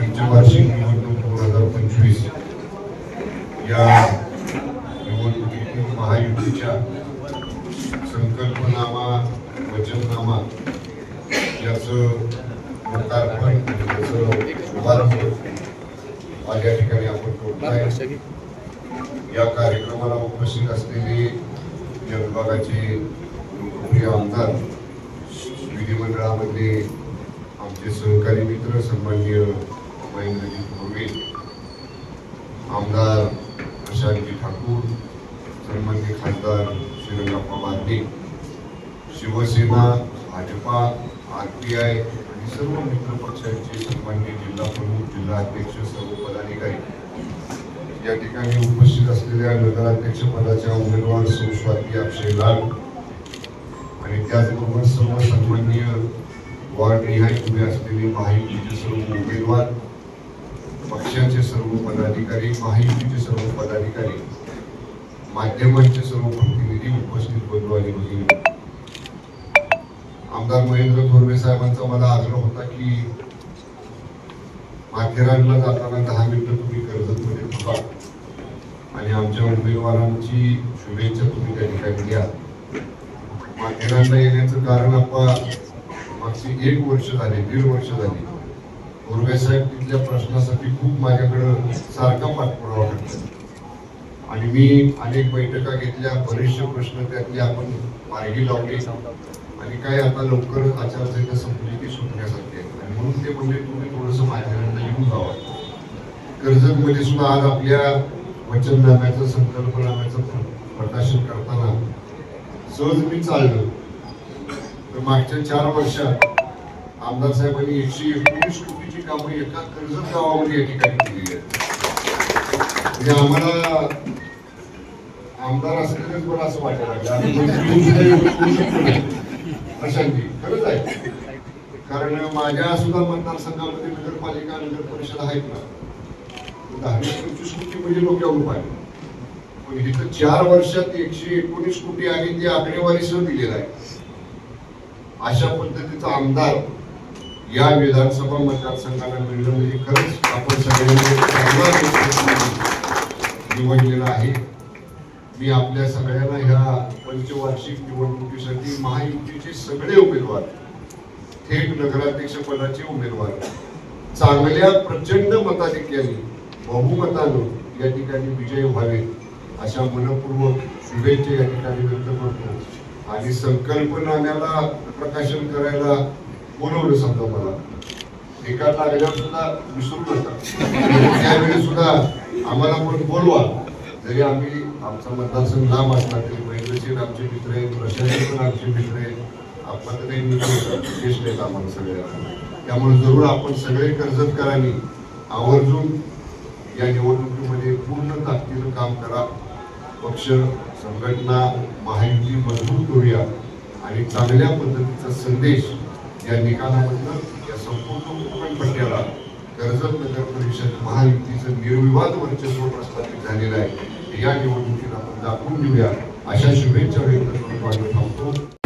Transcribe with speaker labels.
Speaker 1: पंचवार्षिक निवडणूक दोन हजार पंचवीस. या निवडणुकीतील महायुतीच्या संकल्पनामा वचननामा याचं लोकार्पण आणि त्याचं शुभारंभ आज या ठिकाणी आपण करतोय. या कार्यक्रमाला उपस्थित असलेले या विभागाचे लोकप्रिय आमदार विधिमंडळामध्ये आमचे सहकारी मित्र सन्माननीय महेंद्रजी थोरवे आमदार प्रशांतजी ठाकूर सन्माननीय खासदार Shrirangappa Barne Shiv Sena Bhajpa R P I आणि सर्व मित्र पक्षांचे जिल्हा प्रमुख जिल्हा अध्यक्ष सर्व पदाधिकारी. या ठिकाणी उपस्थित असलेल्या नगराध्यक्ष पदाच्या उमेदवार सौ स्वाती अक्षय लाल आणि त्याचबरोबर सर्व सन्माननीय वार्ड निहाय उभे असलेले महायुतीचे सर्व उमेदवार पक्षाचे सर्व पदाधिकारी महायुतीचे सर्व पदाधिकारी माध्यमांचे सर्व प्रतिनिधी उपस्थित बंधू आणि भगिनी आमदार महेंद्र थोरवे साहेबांचा मला आग्रह होता की माथेरानला जाताना दहा मिनिटं तुम्ही कर्जतमध्ये थांबा आणि आमच्या उमेदवारांची शुभेच्छा तुम्ही त्या ठिकाणी द्या. माथेरानला येण्याचं कारण आपण मागची एक वर्ष झाले दीड वर्ष झाली. थोरवे साहेब तिथल्या प्रश्नासाठी खूप माझ्याकडं सारखा पाठपुरावा करतात. आणि मी अनेक बैठका घेतल्या बरेचसे प्रश्न त्यातले आपण मार्गी लावले. आणि काय आता लवकर आचारसंहिता संपली की सुटण्यासारखी आहेत आणि म्हणून ते म्हणजे तुम्ही थोडंसं माझ्याकडनं येऊन जावं. कर्जतमध्ये सुद्धा आज आपल्या वचननाम्याचं संकल्पनाम्याचं प्र- प्रकाशन करताना सहज मी चाललो. तर मागच्या चार वर्षात आमदार साहेबांनी एकशे एकोणीस कोटीची कामं एका कर्जत गावामध्ये या ठिकाणी केलेली आहेत. म्हणजे आम्हाला आमदार असलेलेच पण असं वाटायला लागलं? खरंच आहे. कारण माझ्या सुद्धा मतदारसंघामध्ये नगरपालिका नगर परिषद आहेत ना. दहावीस पंचवीस कोटी म्हणजे लोक एवढं पाहिजे पण इथं चार वर्षात एकशे एकोणीस कोटी आणि ती आकडेवारीसह दिलेला आहे. अशा पद्धतीचा आमदार या विधानसभा मतदारसंघाला मिळणं म्हणजे खरंच आपण सगळ्यांनी निवडलेला आहे. मी आपल्या सगळ्यांना ह्या पंचवार्षिक निवडणुकीसाठी महायुतीचे सगळे उमेदवार थेट नगराध्यक्षपदाचे उमेदवार चांगल्या प्रचंड मताधिक्याने बहुमतानं या ठिकाणी विजय व्हावे अशा मनपूर्वक शुभेच्छा या ठिकाणी व्यक्त करतो. आणि संकल्पनाम्याला प्रकाशन करायला बोलवलं समजा मला. एका लागल्यावर सुद्धा विसरू नका त्यावेळी सुद्धा आम्हाला पण बोलवा. जरी आम्ही आमचा मतदारसंघ लांब असला तरी महेंद्रशीर आमचे मित्र आहेत प्रशासन पण आमचे मित्र आहेत. आपण तर काही मित्र ज्येष्ठ आहेत आम्हाला सगळ्यांना त्यामुळे जरूर आपण सगळे कर्जतकरांनी आवर्जून या निवडणुकीमध्ये पूर्ण ताकदीनं काम करा. पक्ष संघटना महायुती मजबूत करूया. आणि चांगल्या पद्धतीचा संदेश या निकालामधनं या संपूर्ण कोकण पट्ट्याला कर्जत नगर परिषद महायुतीचं निर्विवाद वर्चस्व प्रस्थापित झालेलं आहे. या निवडणुकीला आपण दाखवून देऊया. अशा शुभेच्छा व्यक्त करून माझं थांबतो.